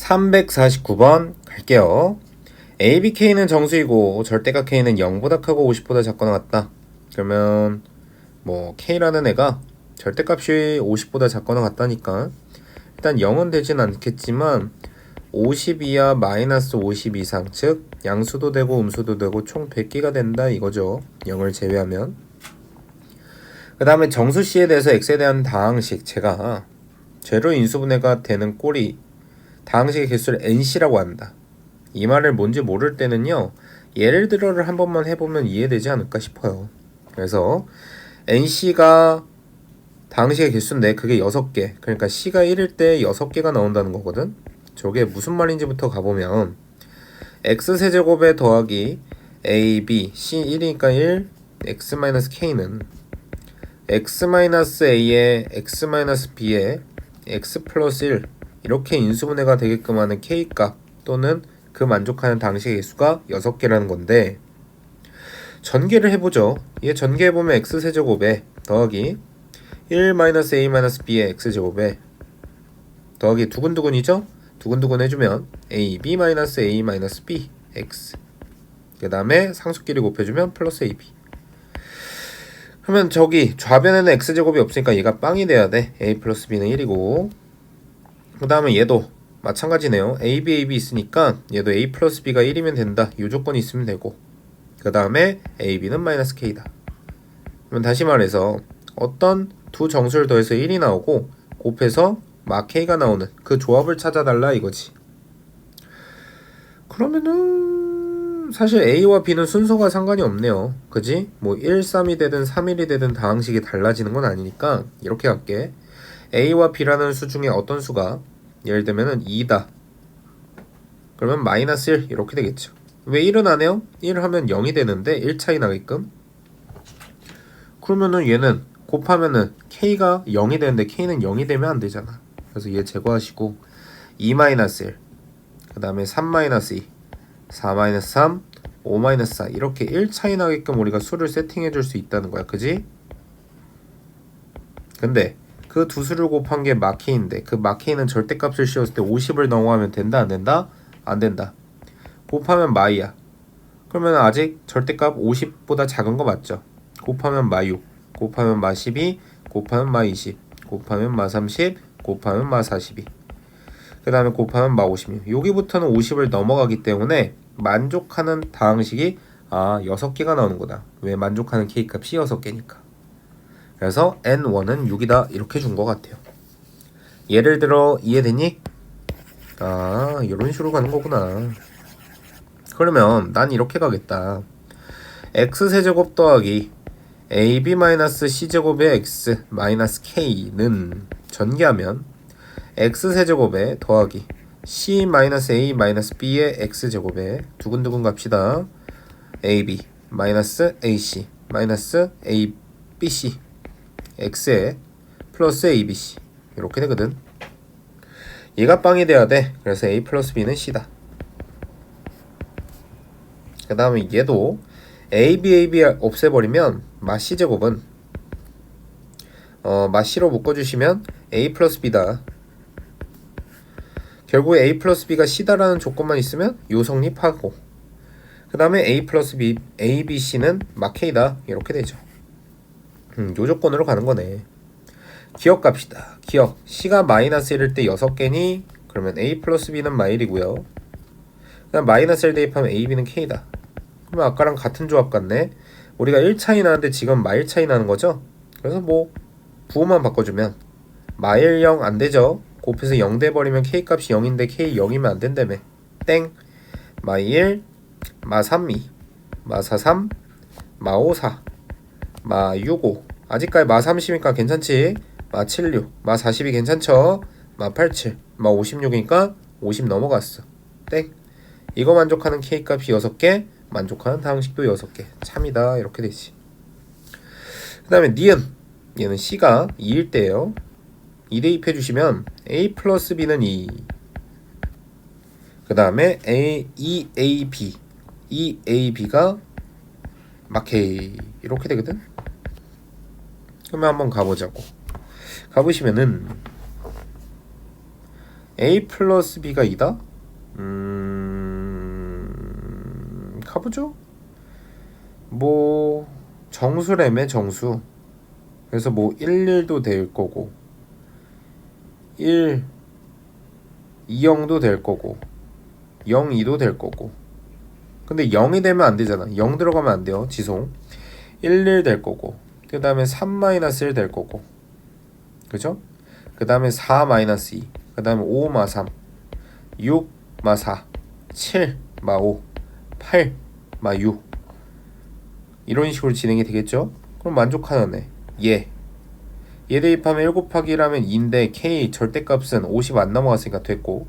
349번 갈게요. ABK는 정수이고 절대값 K는 0보다 크고 50보다 작거나 같다. 그러면 뭐 K라는 애가 절대값이 50보다 작거나 같다니까 일단 0은 되진 않겠지만 50 이하 마이너스 50 이상 즉 양수도 되고 음수도 되고 총 100개가 된다 이거죠 0을 제외하면 그 다음에 정수 씨에 대해서 x에 대한 다항식 제가 제로 인수분해가 되는 꼴이 다항식의 개수를 nC라고 한다. 이 말을 뭔지 모를 때는요. 예를 들어를 한 번만 해보면 이해되지 않을까 싶어요. 그래서 nC가 다항식의 개수인데 그게 6개. 그러니까 C가 1일 때 6개가 나온다는 거거든. 저게 무슨 말인지부터 가보면 x세제곱에 더하기 a, b, c 1이니까 1, x-k는 x-a에 x-b에 x 플러스 1 이렇게 인수분해가 되게끔 하는 k값 또는 그 만족하는 당식의 개수가 6개라는 건데 전개를 해보죠. 얘 전개해보면 x세제곱에 더하기 1-a-b의 x제곱에 더하기 두근두근이죠? 두근두근 해주면 ab-a-b x 그 다음에 상수끼리 곱해주면 플러스 ab 그러면 저기 좌변에는 x제곱이 없으니까 얘가 빵이 돼야 돼 a 플러스 b는 1이고 그 다음에 얘도 마찬가지네요. A, b, a, b 있으니까 얘도 a 플러스 b가 1이면 된다. 이 조건이 있으면 되고. 그 다음에 a, b는 마이너스 k다. 그러면 다시 말해서 어떤 두 정수를 더해서 1이 나오고 곱해서 막 k가 나오는 그 조합을 찾아달라 이거지. 그러면은 사실 a와 b는 순서가 상관이 없네요. 그지? 뭐 1, 3이 되든 3, 1이 되든 다항식이 달라지는 건 아니니까 이렇게 할게. A와 b라는 수 중에 어떤 수가 예를 들면은 2다. 그러면 마이너스 1 이렇게 되겠죠. 왜 1은 안 해요? 1 하면 0이 되는데 1 차이 나게끔. 그러면은 얘는 곱하면은 k가 0이 되는데 k는 0이 되면 안 되잖아. 그래서 얘 제거하시고 2 마이너스 1 그 다음에 3 마이너스 2 4 마이너스 3 5 마이너스 4 이렇게 1 차이 나게끔 우리가 수를 세팅해 줄 수 있다는 거야. 그지? 근데 그 두 수를 곱한 게 마케인데 그 마케인은 절대값을 씌웠을 때 50을 넘어가면 된다 안 된다? 안 된다 곱하면 마이야 그러면 아직 절대값 50보다 작은 거 맞죠? 곱하면 마 6, 곱하면 마 12, 곱하면 마 20, 곱하면 마 30, 곱하면 마 42. 그 다음에 곱하면 마 56. 여기부터는 50을 넘어가기 때문에 만족하는 다항식이 아 6개가 나오는구나. 왜 만족하는 k값이 6개니까. 그래서 n1은 6이다 이렇게 준 것 같아요. 예를 들어 이해되니? 아 이런 식으로 가는 거구나. 그러면 난 이렇게 가겠다. x세제곱 더하기 ab-c제곱의 x 마이너스 k는 전개하면 x세제곱에 더하기 c-a-b의 x제곱에 두근두근 갑시다. ab 마이너스 ac 마이너스 abc x에 플러스 abc 이렇게 되거든. 얘가 빵이 돼야 돼. 그래서 a 플러스 b는 c다. 그 다음에 얘도 a, b, a, b 없애버리면 마 c 제곱은 어, 마 c로 묶어주시면 a 플러스 b다. 결국에 a 플러스 b가 c다라는 조건만 있으면 요 성립하고 그 다음에 a 플러스 b, a, b, c는 마 k다 이렇게 되죠. 음, 요 조건으로 가는 거네. 기억 갑시다. 기억 c가 마이너스 1일 때 6개니 그러면 a 플러스 b는 마 1이고요. 그다음 마이너스 1 대입하면 a, b는 k다. 그러면 아까랑 같은 조합 같네. 우리가 1 차이 나는데 지금 마일 차이 나는 거죠? 그래서 뭐 부호만 바꿔주면 마일 0 안 되죠? 곱해서 0 돼버리면 k 값이 0인데 k 0이면 안 된다며. 땡. 마 1, 마 3, 2, 마 4, 3, 마 5, 4, 마 6, 5. 아직까지 마 30이니까 괜찮지? 마 7, 6, 마 40이 괜찮죠? 마 87, 마 56이니까 50 넘어갔어. 땡. 이거 만족하는 k 값이 6개, 만족하는 다항식도 6개. 참이다. 이렇게 되지. 그 다음에 니은. 얘는 c가 2일 때예요. 2 대입해 주시면 a 플러스 b는 2. 그 다음에 a, 2ab. 2ab가 마케이. 이렇게 되거든. 그러면 한번 가보자고. 가보시면은 a 플러스 b가 2다? 음... 가보죠. 뭐 정수래매 정수. 그래서 뭐 1, 1도 될 거고 1, 2, 0도 될 거고 0, 2도 될 거고 근데 0이 되면 안 되잖아 0 들어가면 안 돼요 지송 1, 1 될 거고 그 다음에 3-1 될 거고 그죠? 그 다음에 4-2, 그 다음에 5-3, 6-4, 7-5, 8-6 이런 식으로 진행이 되겠죠? 그럼 만족하는 애, 얘. 얘 대입하면 1 곱하기 1하면 2인데 K 절대값은 50 안 넘어갔으니까 됐고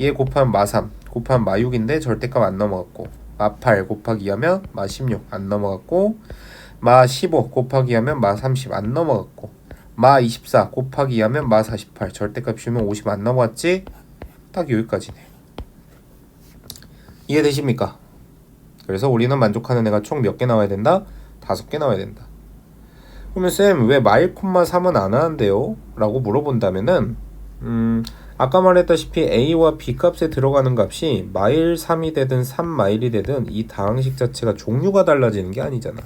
얘 곱하면 마3 곱하면 마6인데 절대값 안 넘어갔고 마8 곱하기 하면 마16 안 넘어갔고 마 15 곱하기 하면 마 30 안 넘어갔고 마 24 곱하기 하면 마 48 절대값 씌우면 50 안 넘어갔지? 딱 여기까지네 이해되십니까? 그래서 우리는 만족하는 애가 총 몇 개 나와야 된다? 다섯 개 나와야 된다 그러면 쌤 왜 마일 콤마 3은 안 하는데요? 라고 물어본다면은 음 아까 말했다시피 A와 B 값에 들어가는 값이 마일 3이 되든 3마일이 되든 이 다항식 자체가 종류가 달라지는 게 아니잖아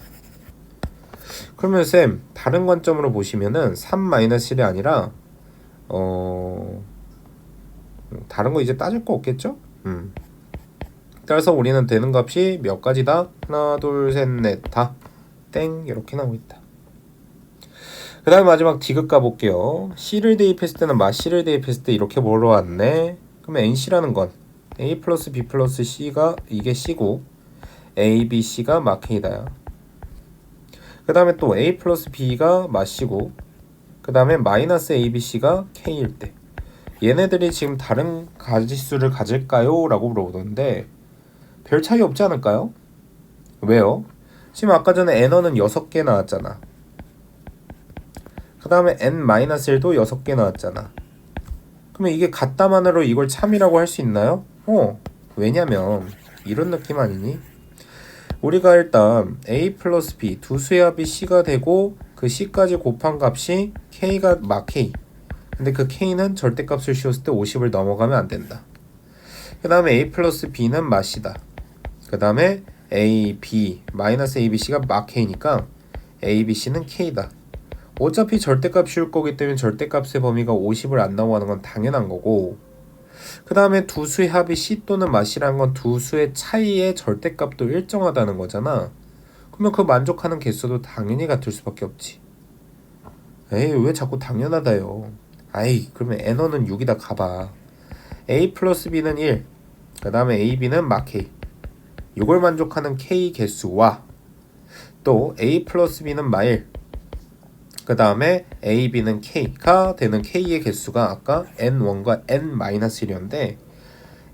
그러면 쌤 다른 관점으로 보시면은 3-1이 아니라 어 다른 거 이제 따질 거 없겠죠? 음. 따라서 우리는 되는 값이 몇 가지다? 하나 둘 셋 넷 다 땡 이렇게 나오고 있다. 그 다음에 마지막 디귿 가볼게요. C를 대입했을 때는 마 C를 대입했을 때 이렇게 물어왔네. 그러면 NC라는 건 A 플러스 B 플러스 C가 이게 C고 A, B, C가 마케이다야. 그 다음에 또 A 플러스 B가 마시고 그 다음에 마이너스 ABC가 K일 때 얘네들이 지금 다른 가지수를 가질까요? 라고 물어보던데 별 차이 없지 않을까요? 왜요? 지금 아까 전에 n어는 6개 나왔잖아 그 다음에 n-1도 6개 나왔잖아 그러면 이게 같다만으로 이걸 참이라고 할 수 있나요? 어 왜냐면 이런 느낌 아니니? 우리가 일단 a 플러스 b 두 수의 합이 c가 되고 그 c까지 곱한 값이 k가 마 k. 근데 그 k는 절대값을 씌웠을 때 50을 넘어가면 안 된다. 그 다음에 a 플러스 b는 마 c다. 그 다음에 a, b, 마이너스 a, b, c가 마 k니까 a, b, c는 k다. 어차피 절대값 씌울 거기 때문에 절대값의 범위가 50을 안 넘어가는 건 당연한 거고 그 다음에 두 수의 합이 C 또는 맛이란 건 두 수의 차이의 절대값도 일정하다는 거잖아. 그러면 그 만족하는 개수도 당연히 같을 수밖에 없지. 에이 왜 자꾸 당연하다요. 아이 그러면 n어는 6이다 가봐. a 플러스 b는 1. 그 다음에 ab는 마 k. 이걸 만족하는 k 개수와 또 a 플러스 b는 마 1. 그 다음에 A, B는 K가 되는 K의 개수가 아까 N1과 N-1이었는데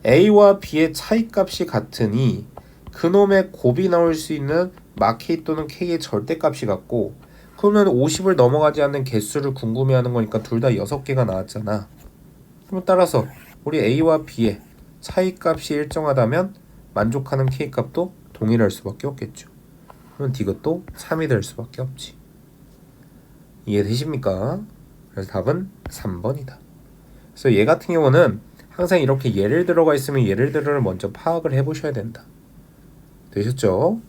A와 B의 차이값이 같으니 그놈의 곱이 나올 수 있는 마 K 또는 K의 절대값이 같고 그러면 50을 넘어가지 않는 개수를 궁금해하는 거니까 둘 다 6개가 나왔잖아. 그럼 따라서 우리 A와 B의 차이값이 일정하다면 만족하는 K값도 동일할 수밖에 없겠죠. 그럼 이것도 3이 될 수밖에 없지. 이해되십니까? 그래서 답은 3번이다. 그래서 얘 같은 경우는 항상 이렇게 예를 들어가 있으면 예를 들어를 먼저 파악을 해보셔야 된다. 되셨죠?